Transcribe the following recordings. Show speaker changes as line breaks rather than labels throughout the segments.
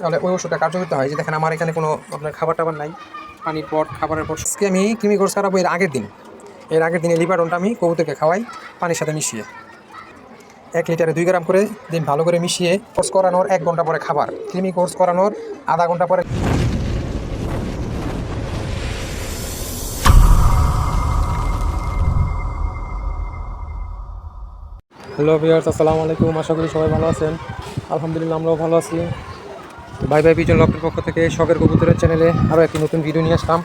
তাহলে ওই ওষুধটা কার্যকরিত হয়। যে দেখেন, আমার এখানে কোনো আপনার খাবার টাবার নাই। পানির পট, খাবারের পর আজকে আমি কৃমি কোর্স করাবো এর আগের দিন। এর আগের দিনে লিভারনটা আমি কবুতরকে খাওয়াই, পানির সাথে মিশিয়ে। এক লিটারে দুই গ্রাম করে দিন ভালো করে মিশিয়ে, কোর্স করানোর এক ঘণ্টা পরে খাবার। কৃমি কোর্স করানোর আধা ঘণ্টা পরে হ্যালো ভিউয়ার্স, আসসালামু আলাইকুম। আশা করি সবাই ভালো আছেন। আলহামদুলিল্লাহ, আমরাও ভালো আছি। ভাই ভাই বিজন লকের পক্ষ থেকে শখের কবুতরের চ্যানেলে আরও একটি নতুন ভিডিও নিয়ে আসলাম।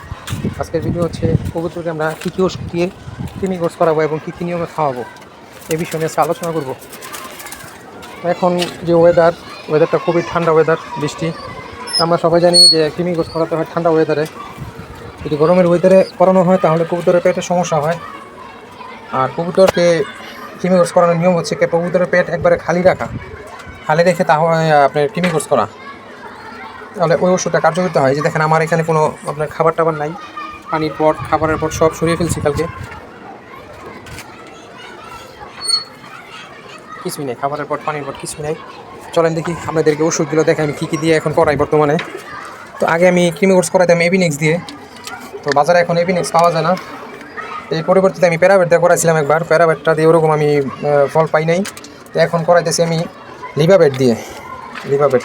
আজকের ভিডিও হচ্ছে কবুতরকে আমরা কী কী ওষুধ দিয়ে কৃমি কোর্স করাবো এবং কী কী নিয়মে খাওয়াবো এই বিষয় নিয়ে আলোচনা করব। এখন যে ওয়েদার ওয়েদারটা খুবই ঠান্ডা ওয়েদার বৃষ্টি, আমরা সবাই জানি যে কৃমি কোর্স করাতে হয় ঠান্ডা ওয়েদারে যদি গরমের ওয়েদারে করানো হয় তাহলে কবুতরের পেটে সমস্যা হয়। আর কবুতরকে কৃমি কোর্স করানোর নিয়ম হচ্ছে কবুতরের পেট একবারে খালি রাখা। খালি রেখে তাহলে আপনার কৃমি কোর্স করা। তাহলে ওই ওষুধটা কার্যকরিত হয়। যে দেখেন, আমার এখানে কোনো আপনার খাবার টাবার নাই। পানির পট, খাবারের পট সব সরিয়ে ফেলছি কালকে। কিছুই নেই, খাবারের পট, পানির পট কিছুই নেই। চলেন দেখি আপনাদেরকে ওষুধগুলো দেখে আমি কী কী দিয়ে এখন করাই বর্তমানে। তো আগে আমি কৃমি কোর্স করাইতাম এবিনেক্স দিয়ে। তো বাজারে এখন এবিনেক্স পাওয়া যায় না। এই পরিবর্তিতে আমি প্যারাবেট দিয়ে করাইছিলাম একবার। প্যারাবেটটা দিয়ে ওরকম আমি ফল পাই নাই। তো এখন করাইতেছি আমি লিভাবেট দিয়ে। লিভাবেট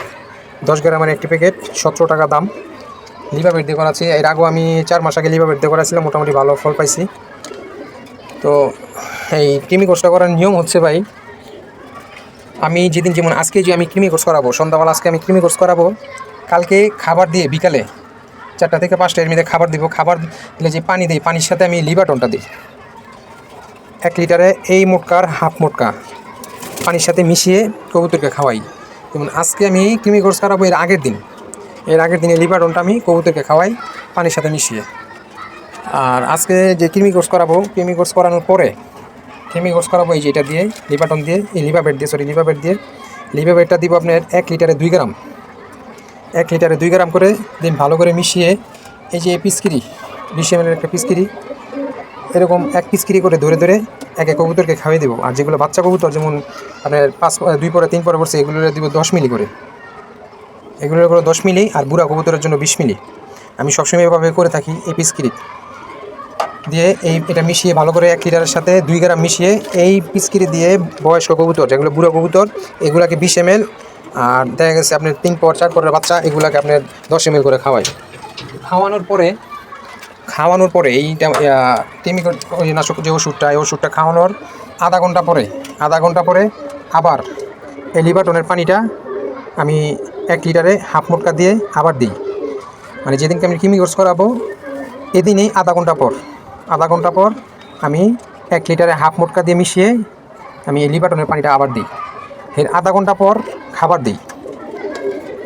দশ গ্রামের একটি প্যাকেট সতেরো টাকা দাম। লিভাবেট দিয়ে করাচ্ছি। এর আগেও আমি চার মাস আগে লিভাবেট দিয়ে করাছিলাম, মোটামুটি ভালো ফল পাইছি। তো এই কৃমি কোর্সটা করার নিয়ম হচ্ছে ভাই, আমি যেদিন যেমন আজকে যে আমি কৃমি কোর্স করাবো, সন্ধ্যাবেলা আজকে আমি কৃমি কোর্স করাবো, কালকে খাবার দিয়ে বিকালে চারটা থেকে পাঁচটা এর মধ্যে খাবার দিব। খাবার দিলে যে পানি দিই, পানির সাথে আমি লিভাটনটা দিই। এক লিটারে এই মোটকার হাফ মোটকা, পানির সাথে মিশিয়ে কবুতরকে খাওয়াই। যেমন আজকে আমি কৃমি কোর্স করাবো এর আগের দিন। এর আগের দিনে লিভাটনটা আমি কবুতরকে খাওয়াই, পানির সাথে মিশিয়ে। আর আজকে যে কৃমি কোর্স করাবো, কৃমি কোর্স করানোর পরে, কৃমি কোর্স করাবো এই যে এটা দিয়ে লিভাটন দিয়ে, এই লিভাবেট দিয়ে সরি লিভাবেট দিয়ে লিভাবেটটা দিব আপনার এক লিটারে দুই গ্রাম। এক লিটারে দুই গ্রাম করে দিন ভালো করে মিশিয়ে, এই যে পিসকিরি, বিশ এম একটা পিসকিরি এরকম এক পিসকিরি করে ধরে ধরে এক এক কবুতরকে খাইয়ে দেবো। আর যেগুলো বাচ্চা কবুতর, যেমন আপনার পাঁচ, দুই পরে তিন পরে পড়ছে এগুলো দিব দশ মিলি করে। এগুলোর করে দশ মিলি আর বুড়া কবুতরের জন্য বিশ মিলি। আমি সবসময় এভাবে করে থাকি এই পিসকিরি দিয়ে এই, এটা মিশিয়ে ভালো করে এক লিটারের সাথে দুই গ্রাম মিশিয়ে এই পিচকিরি দিয়ে বয়স্ক কবুতর, যেগুলো বুড়ো কবুতর, এগুলাকে বিশ এম আর দেখা গেছে আপনার তিন পর চার পরের বাচ্চা এগুলাকে আপনার দশ এম করে খাওয়াই খাওয়ানোর পরে খাওয়ানোর পরে এইটা কেমিক্যাল ওই নাশক যে ওষুধটা, এই ওষুধটা খাওয়ানোর আধা ঘণ্টা পরে, আধা ঘণ্টা পরে আবার এই লিভাটনের পানিটা আমি এক লিটারে হাফ মোটকা দিয়ে আবার দিই। মানে যেদিনকে আমি কিমি কোর্স করাবো, এদিনেই আধা ঘণ্টা পর, আধা ঘণ্টা পর আমি এক লিটারে হাফ মোটকা দিয়ে মিশিয়ে আমি এই লিবাটনের পানিটা আবার দিই। এর আধা ঘণ্টা পর খাবার দিই।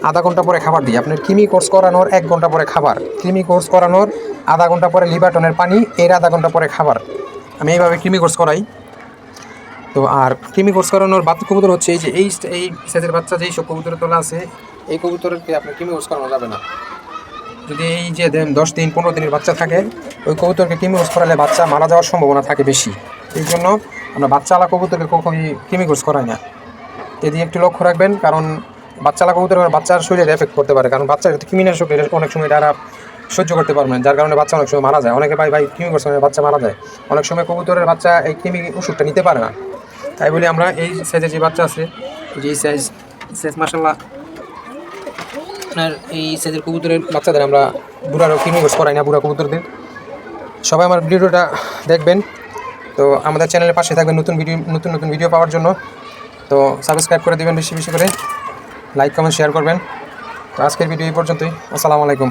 আধা ঘণ্টা পরে খাবার দিই। আপনার কিমি কোর্স করানোর এক ঘণ্টা পরে খাবার, কিমি কোর্স করানোর আধা ঘণ্টা পরে লিবাটনের পানি, এর আধা ঘণ্টা পরে খাবার। আমি এইভাবে কিমি কোর্স করাই। তো আর কৃমি কোর্স করানোর বাচ্চা কবুতর হচ্ছে এই যে এই এই সাইজের বাচ্চা যেই সব কবুতরের তোলা আছে, এই কবুতরকে আপনার কৃমি কোর্স করানো যাবে না। যদি এই যে দেন দশ দিন, পনেরো দিনের বাচ্চা থাকে, ওই কবুতরকে কৃমি কোর্স করালে বাচ্চা মারা যাওয়ার সম্ভাবনা থাকে বেশি। এই জন্য আমরা বাচ্চাওয়ালা কবুতরকে কখনই কৃমি কোর্স করাই না। এদিকে একটু লক্ষ্য রাখবেন, কারণ বাচ্চালা কবুতর বাচ্চার শরীরে এফেক্ট করতে পারে, কারণ বাচ্চার কৃমিনাশক অনেক সময় তারা সহ্য করতে পারবে না, যার কারণে বাচ্চা অনেক সময় মারা যায়। অনেকে ভাই ভাই, কৃমি করছে, বাচ্চা মারা যায়। অনেক সময় কবুতরের বাচ্চা এই কৃমি ওষুধটা নিতে পারে না। তাই বলে আমরা এই সাইজের যে বাচ্চা আছে, যে সাইজ সাইজ মাসাল্লাহ আপনার এই সাইজের কবুতরের বাচ্চাদের আমরা বুড়ারও কৃমি কোর্স করাই না, বুড়া কবুতরদের। সবাই আমার ভিডিওটা দেখবেন। তো আমাদের চ্যানেলের পাশে থাকবেন নতুন ভিডিও, নতুন নতুন ভিডিও পাওয়ার জন্য। তো সাবস্ক্রাইব করে দেবেন বেশি বেশি করে। লাইক কমেন্ট শেয়ার করবেন। তো আজকের ভিডিও এই পর্যন্তই। আসসালামু আলাইকুম।